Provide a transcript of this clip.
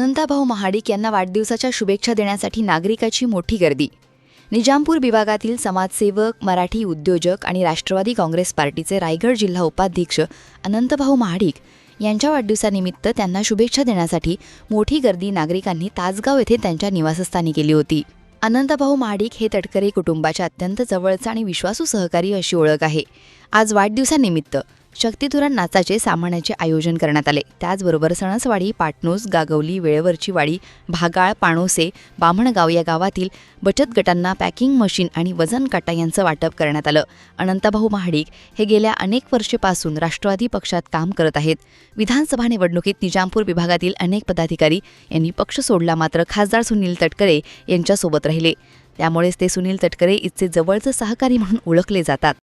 महाडिक यांना वाढदिवसाच्या शुभेच्छा देण्यासाठी नागरिकाची मोठी गर्दी. निजामपूर विभागातील समाजसेवक मराठी उद्योजक आणि राष्ट्रवादी काँग्रेस पार्टीचे रायगड जिल्हा उपाध्यक्ष अनंतभाऊ महाडिक यांच्या वाढदिवसानिमित्त त्यांना शुभेच्छा देण्यासाठी मोठी गर्दी नागरिकांनी तासगाव येथे त्यांच्या निवासस्थानी केली होती. अनंतभाऊ महाडिक हे तटकरे कुटुंबाच्या अत्यंत जवळचा आणि विश्वासू सहकारी अशी ओळख आहे. आज वाढदिवसानिमित्त शक्तिधुरण नाचाचे सामान्याचे आयोजन करण्यात आले. त्याचबरोबर सणसवाडी पाटणूस गागवली वेळेवरची वाडी भागाळ पाणोसे बामणगाव या गावातील बचत गटांना पॅकिंग मशीन आणि वजन काटा यांचं वाटप करण्यात आलं. अनंतभाऊ महाडिक हे गेल्या अनेक वर्षेपासून राष्ट्रवादी पक्षात काम करत आहेत. विधानसभा निवडणुकीत निजामपूर विभागातील अनेक पदाधिकारी यांनी पक्ष सोडला मात्र खासदार सुनील तटकरे यांच्यासोबत राहिले. त्यामुळेच ते सुनील तटकरे इथचे जवळचे सहकारी म्हणून ओळखले जातात.